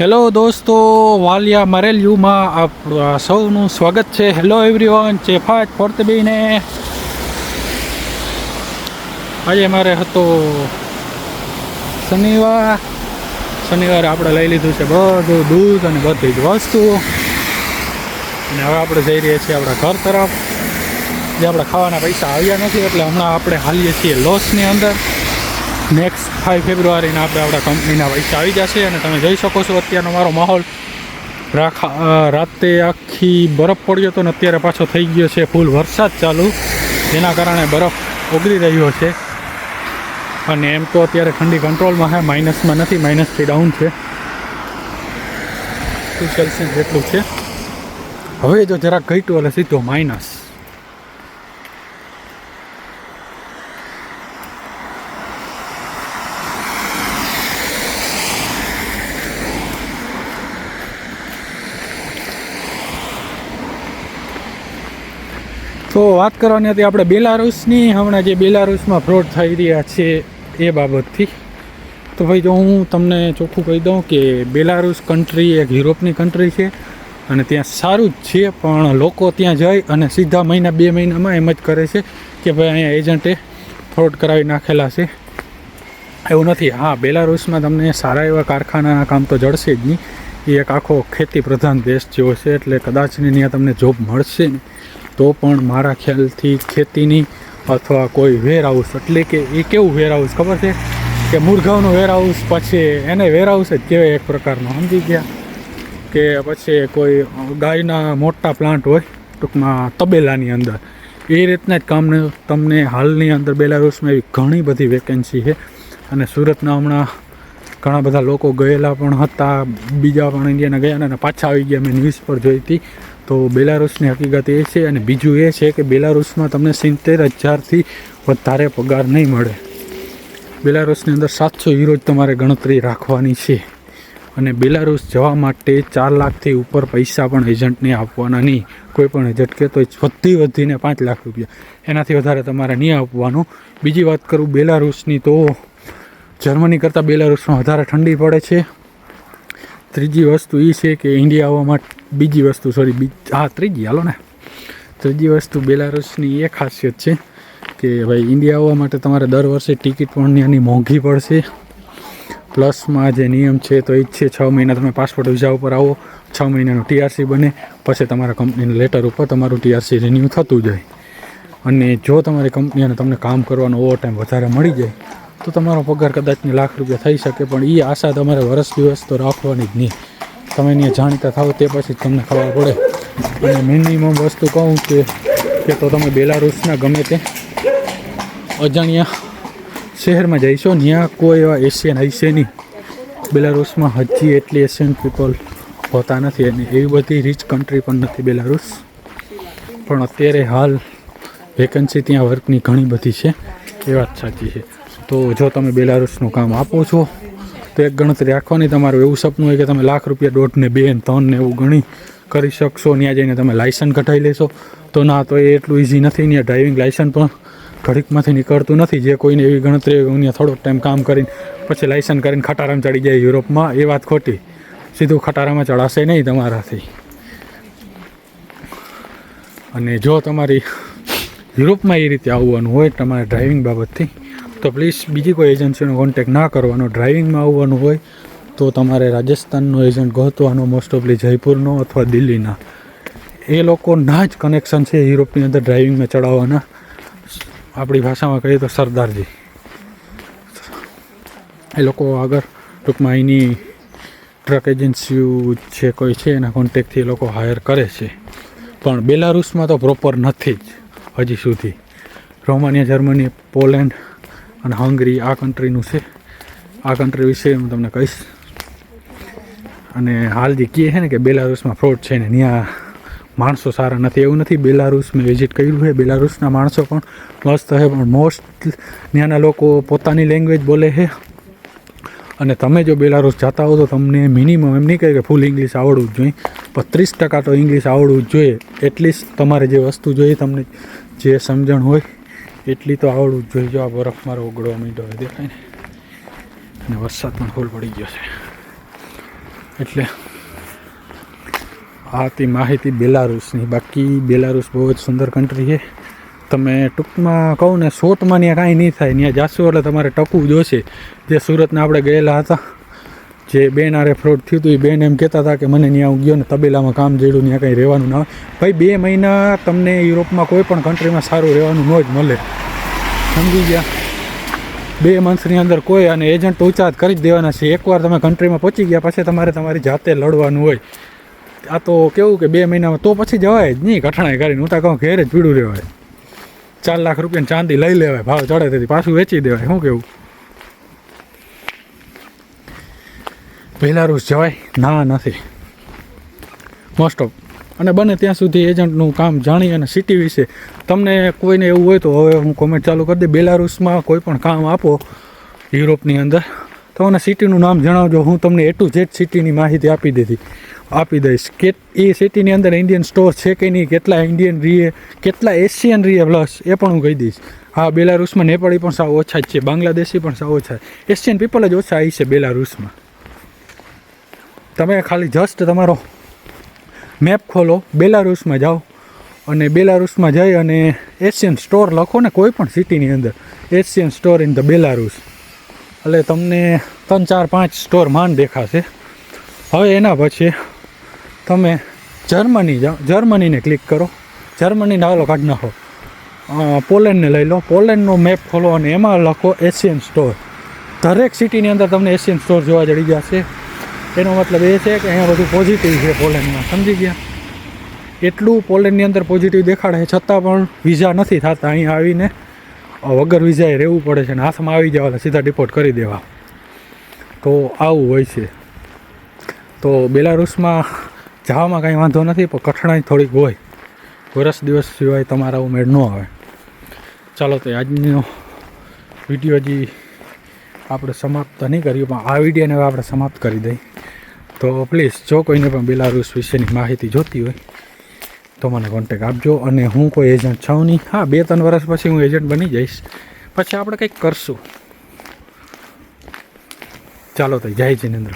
Hello દોસ્તો, વાલિયા મરેલ્યુમાં આપ સૌનું સ્વાગત છે. હેલો એવરીવન ચેફાજ ફોર્તબીને. આજે મારે હતો શનિવાર. શનિવારે આપણે લઈ લીધું છે બધું દૂધ અને બધી જ વસ્તુ. અને હવે આપણે જઈ રહ્યા છીએ આપણા ઘર તરફ. જે આપણા ખાવાના પૈસા આવ્યા નથી, એટલે હમણાં આપણે હાલીએ છીએ લોસની અંદર. નેક્સ્ટ ફાઇવ ફેબ્રુઆરીના આપણે આપણા કંપનીના પૈસા આવી જશે અને તમે જોઈ શકો છો અત્યારનો મારો માહોલ. રાખા રાતે આખી બરફ પડ્યો હતો ને અત્યારે પાછો થઈ ગયો છે ફૂલ વરસાદ ચાલુ. જેના કારણે બરફ ઓગળી રહ્યો છે. અને એમ તો અત્યારે ઠંડી કંટ્રોલમાં છે માઇનસમાં નથી માઇનસથી ડાઉન છે. ટુ સેલ્સિયસ જેટલું છે. હવે જો જરાક ઘટ્યું એટલે સીધો માઇનસ તો વાત કરવાની હતી આપણે બેલારુસની. હમણાં જે બેલારુસમાં ફ્રોડ થઈ રહ્યા છે એ બાબતથી. તો ભાઈ જો હું તમને ચોખ્ખું કહી દઉં કે બેલારુસ કન્ટ્રી એક યુરોપની કન્ટ્રી છે અને ત્યાં સારું જ છે, પણ લોકો ત્યાં જઈ અને સીધા મહિના, બે મહિનામાં એમ જ કરે છે કે ભાઈ અહીંયા એજન્ટે ફ્રોડ કરાવી નાખેલા છે. એવું નથી. હા, બેલારુસમાં તમને સારા એવા કારખાનાના કામ તો જડશે જ નહીં. એ એક આખો ખેતી પ્રધાન દેશ જેવો છે, એટલે કદાચ ને ત્યાં તમને જોબ મળશે ને તો પણ મારા ખ્યાલથી ખેતીની અથવા કોઈ વેરહાઉસ એટલે કે એ કેવું વેરહાઉસ ખબર છે? કે મુરઘાવનું વેરહાઉસ પછી એને વેરહાઉસ જ કહેવાય એક પ્રકારનો. સમજી ગયા? કે પછી કોઈ ગાયના મોટા પ્લાન્ટ હોય, ટૂંકમાં તબેલાની અંદર. એ રીતના જ કામને તમને હાલની અંદર બેલારૂસમાં એવી ઘણી બધી વેકેન્સી છે. અને સુરતના હમણાં ઘણા બધા લોકો ગયેલા પણ હતા. બીજા પણ ઇન્ડિયાના ગયા અને પાછા આવી ગયા. મેં ન્યૂઝ પર જોઈ હતી. તો બેલારુસની હકીકત એ છે અને બીજું એ છે કે બેલારુસમાં તમને સિત્તેર હજારથી વધારે પગાર નહીં મળે. બેલારુસની અંદર સાતસો યુરો જ તમારે ગણતરી રાખવાની છે. અને બેલારુસ જવા માટે ચાર લાખથી ઉપર પૈસા પણ એજન્ટને આપવાના નહીં. કોઈ પણ એજન્ટ કહેતો હોય વધતી વધીને પાંચ લાખ રૂપિયા. એનાથી વધારે તમારે નહીં આપવાનું. બીજી વાત કરું બેલારુસની તો જર્મની કરતાં બેલારુસમાં વધારે ઠંડી પડે છે. ત્રીજી વસ્તુ એ છે કે ઇન્ડિયા આવવા બીજી વસ્તુ સોરી બીજી હા, ત્રીજી, હાલો ને. ત્રીજી વસ્તુ બેલારુસની એ ખાસિયત છે કે ભાઈ ઇન્ડિયા આવવા માટે તમારે દર વર્ષે ટિકિટ પણ એની મોંઘી પડશે. પ્લસમાં જે નિયમ છે તો એ જ છે, છ મહિના તમે પાસપોર્ટ વિઝા ઉપર આવો, છ મહિનાનું ટીઆરસી બને, પછી તમારા કંપનીના લેટર ઉપર તમારું ટીઆરસી રિન્યૂ થતું જાય. અને જો તમારી કંપની અને તમને કામ કરવાનો ઓવર ટાઈમ વધારે મળી જાય તો તમારો પગાર કદાચની લાખ રૂપિયા થઈ શકે, પણ એ આશા તમારે વર્ષ દિવસ તો રાખવાની જ નહીં. તમે અહીંયા જાણીતા થાવ તે પછી તમને ખબર પડે. અને મિનિમમ વસ્તુ કહું કે કે તો તમે બેલારૂસના ગમે તે અજાણ્યા શહેરમાં જઈશો ત્યાં કોઈ એવા એશિયન હશે નહીં. બેલારૂસમાં હજી એટલી એશિયન પીપલ હોતા નથી અને એવી બધી રીચ કન્ટ્રી પણ નથી બેલારૂસ. પણ અત્યારે હાલ વેકન્સી ત્યાં વર્કની ઘણી બધી છે. એ વાત સાચી છે. તો જો તમે બેલારુસનું કામ આપો છો, તો એક ગણતરી રાખવાની. તમારું એવું સપનું હોય કે તમે લાખ રૂપિયા દોઢને બે ને ત્રણ ને એવું ગણી કરી શકશો, ત્યાં જઈને તમે લાયસન્સ કઢાવી લેશો. તો ના, તો એ એટલું ઇઝી નથી. ત્યાં ડ્રાઇવિંગ લાયસન્સ પણ ઘડીકમાંથી નીકળતું નથી. જે કોઈને એવી ગણતરી હું ત્યાં થોડોક ટાઈમ કામ કરીને પછી લાયસન્સ કરીને ખટારામાં ચડી જાય યુરોપમાં, એ વાત ખોટી. સીધું ખટારામાં ચડાશે નહીં તમારાથી. અને જો તમારી યુરોપમાં એ રીતે આવવાનું હોય, તમારે ડ્રાઇવિંગ બાબતથી તો પ્લીઝ બીજી કોઈ એજન્સીનો કોન્ટેક્ટ ના કરવાનો ડ્રાઇવિંગમાં આવવાનું હોય, તો તમારે રાજસ્થાનનો એજન્ટ ગોતવાનો મોસ્ટ ઓફલી જયપુરનો અથવા દિલ્હીના. એ લોકોના જ કનેક્શન છે યુરોપની અંદર ડ્રાઇવિંગમાં ચડાવવાના. આપણી ભાષામાં કહીએ તો સરદારજી. એ લોકો આગળ, ટૂંકમાં એની ટ્રક એજન્સીઓ છે કોઈ છે એના કોન્ટેક્ટથી એ લોકો હાયર કરે છે. પણ બેલારુસમાં તો પ્રોપર નથી જ, હજી સુધી. રોમાનિયા, જર્મની, પોલેન્ડ અને હંગરી આ કન્ટ્રીનું છે. આ કન્ટ્રી વિશે હું તમને કહીશ. અને હાલ જે કહે છે ને કે બેલારુસમાં ફ્રોડ છે ને ત્યાં માણસો સારા નથી. એવું નથી, બેલારુસ મેં વિઝિટ કર્યું છે. બેલારુસના માણસો પણ મસ્ત છે, પણ મોસ્ટ ત્યાંના લોકો પોતાની લેંગ્વેજ બોલે છે. અને તમે જો બેલારુસ જતા હો તો તમને મિનિમમ એમ નહીં કહે કે ફૂલ ઇંગ્લિશ આવડવું જ જોઈએ. પણ ત્રીસ ટકા તો ઇંગ્લિશ આવડવું જ જોઈએ. એટલીસ્ટ તમારે જે વસ્તુ જોઈએ, તમને જે સમજણ હોય એટલી તો આવડવું જ જોઈએ. જો આ બરફ મારો ઓગળવા માંડ્યો હોય, દેખાય ને? અને વરસાદ પણ ફૂલ પડી ગયો છે. એટલે આ હતી માહિતી બેલારુસની. બાકી બેલારુસ બહુ જ સુંદર કન્ટ્રી છે. તમે ટૂંકમાં કહું ને શોર્ટમાં ત્યાં કાંઈ નહીં થાય. ત્યાં જાશો એટલે તમારે ટકવું જોશે જે સુરતના આપણે ગયેલા હતા જે બેન આરે ફ્રોડ થયું હતું, એ બેન એમ કહેતા હતા કે મને ત્યાં ગયો ને તબેલામાં કામ જડ્યું ત્યાં કંઈ રહેવાનું ના ભાઈ, બે મહિના તમને યુરોપમાં કોઈ પણ કન્ટ્રીમાં સારું રહેવાનું ન જ મળે. સમજી ગયા? બે મંથની અંદર કોઈ અને એજન્ટ ઊંચા કરી જ દેવાના છે. એકવાર તમે કન્ટ્રીમાં પહોંચી ગયા, પછી તમારે તમારી જાતે લડવાનું હોય. આ તો કેવું કે બે મહિનામાં તો પછી જવાય જ નહીં કઠણાઈ કરીને. હું તો કહું ઘેર જ પીડું રહેવાય. ચાર લાખ રૂપિયાની ચાંદી લઈ લેવાય, ભાવ ચડે તેથી પાછું વેચી દેવાય. શું કેવું? બેલારુસ જવાય? ના નથી. મોસ્ટ ઓફ અને બને ત્યાં સુધી એજન્ટનું કામ જાણી અને સિટી વિશે. તમને કોઈને એવું હોય તો હવે હું કોમેન્ટ ચાલુ કરી દઈ બેલારૂસમાં કોઈ પણ કામ આપો યુરોપની અંદર. તો મને સિટીનું નામ જણાવજો. હું તમને એ ટુ ઝેડ સિટીની માહિતી આપી દીધી આપી દઈશ. કે એ સિટીની અંદર ઇન્ડિયન સ્ટોર છે કે નહીં કેટલા ઇન્ડિયન રીએ કેટલા એશિયન રીએ પ્લસ એ પણ હું કહી દઈશ. હા બેલારૂસમાં નેપાળી પણ સાવ ઓછા જ છે. બાંગ્લાદેશી પણ સાવ ઓછા. એશિયન પીપલ જ ઓછા આવી છે બેલારુસમાં. તમે ખાલી જસ્ટ તમારો મેપ ખોલો, બેલારુસમાં જાઓ અને બેલારુસમાં જઈ અને એશિયન સ્ટોર લખો ને કોઈ પણ સિટીની અંદર. Asian store in the Belarus એટલે તમને ત્રણ, ચાર, પાંચ સ્ટોર માન દેખાશે. હવે એના પછી તમે જર્મની જાઓ. જર્મનીને ક્લિક કરો. જર્મનીને હાલો કાઢી નાખો. પોલેન્ડને લઈ લો. પોલેન્ડનો મેપ ખોલો અને એમાં લખો એશિયન સ્ટોર દરેક સિટીની અંદર તમને એશિયન સ્ટોર જોવા જડી જશે. એનો મતલબ એ છે કે અહીંયા બધું પોઝિટિવ છે પોલેન્ડમાં, સમજી ગયા? એટલું પોલેન્ડની અંદર પોઝિટિવ દેખાડે છતાં પણ વિઝા નથી થતા. અહીંયા આવીને વગર વિઝાએ રહેવું પડે છે અને હાથમાં આવી જવા એટલે સીધા ડિપોર્ટ કરી દેવા. તો આવું હોય છે. તો બેલારુસમાં જવામાં કાંઈ વાંધો નથી, પણ કઠણાઈ થોડીક હોય. વરસ દિવસ સિવાય તમારા ઉમેર ન આવે. ચાલો તો આજનો વીડિયો હજી આપણે સમાપ્ત નહીં કર્યું, પણ આ વિડીયોને હવે આપણે સમાપ્ત કરી દઈએ. તો પ્લીઝ જો કોઈને પણ બેલારુસ વિશેની માહિતી જોતી હોય, તો મને કોન્ટેક આપજો અને હું કોઈ એજન્ટ છું નહીં. હા બે ત્રણ વર્ષ પછી હું એજન્ટ બની જઈશ. પછી આપણે કંઈક કરશું. ચાલો તો જય જિનેન્દ્ર.